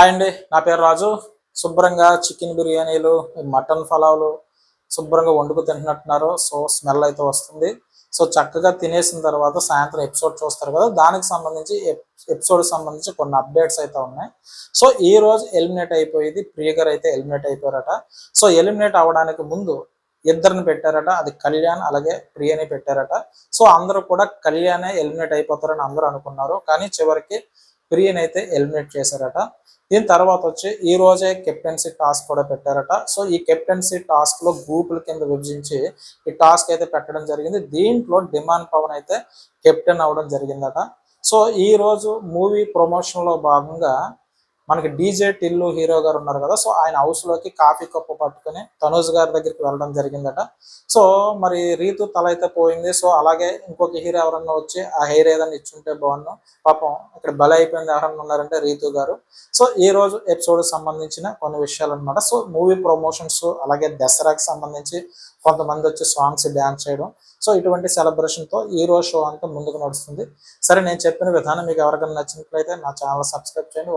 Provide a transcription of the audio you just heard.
Hi అండి నా పేరు రాజు. శుభ్రంగా చికెన్ బిర్యానీలు మటన్ ఫలావులు శుభ్రంగా వండుకు తింటున్నట్టున్నారు. సో స్మెల్ అయితే వస్తుంది. సో చక్కగా తినేసిన తర్వాత సాయంత్రం ఎపిసోడ్ చూస్తారు కదా దానికి సంబంధించి ఎపిసోడ్ సంబంధించి కొన్ని అప్డేట్స్ అయితే ఉన్నాయి. సో ఈ రోజు ఎలిమినేట్ అయిపోయింది ప్రియగర్ అయితే ఎలిమినేట్ అయిపోయారట. సో ఎలిమినేట్ అవడానికి ముందు ఇద్దరిని పెట్టారట. అది కళ్యాణ్ అలాగే ప్రియని పెట్టారట. సో అందరూ కూడా కళ్యాణే ఎలిమినేట్ అయిపోతారని అందరూ అనుకున్నారు. కానీ చివరికి ప్రియన్ అయితే ఎలిమినేట్ చేశారట. దీని తర్వాత వచ్చి ఈ రోజే కెప్టెన్సీ టాస్క్ కూడా పెట్టారట. సో ఈ కెప్టెన్సీ టాస్క్లో గ్రూపుల కింద విభజించి ఈ టాస్క్ అయితే పెట్టడం జరిగింది. దీంట్లో డిమాండ్ పవన్ అయితే కెప్టెన్ అవడం జరిగిందట. సో ఈ రోజు మూవీ ప్రమోషన్లో భాగంగా మనకి డీజే టిల్లు హీరో గారు ఉన్నారు కదా సో ఆయన హౌస్లోకి కాఫీ కప్పు పట్టుకుని తనూజ్ గారి దగ్గరికి వెళ్ళడం జరిగిందట. సో మరి రీతు తల అయితే పోయింది సో అలాగే ఇంకొక హీరో ఎవరన్నా వచ్చి ఆ హెయిర్ ఏదైనా ఇచ్చుంటే బాగున్నాం పాపం ఇక్కడ బల అయిపోయింది ఎవరన్నా ఉన్నారంటే రీతు గారు. సో ఈ రోజు ఎపిసోడ్ సంబంధించిన కొన్ని విషయాలు అనమాట సో మూవీ ప్రమోషన్స్ అలాగే దసరాకి సంబంధించి కొంతమంది వచ్చి సాంగ్స్ డ్యాన్స్ చేయడం. సో ఇటువంటి సెలబ్రేషన్తో తో ఈ రోజు షో అంతా ముందుకు నడుస్తుంది. సరే నేను చెప్పిన విధానం మీకు ఎవరికైనా నచ్చినట్లయితే నా ఛానల్ సబ్స్క్రైబ్ చేయండి.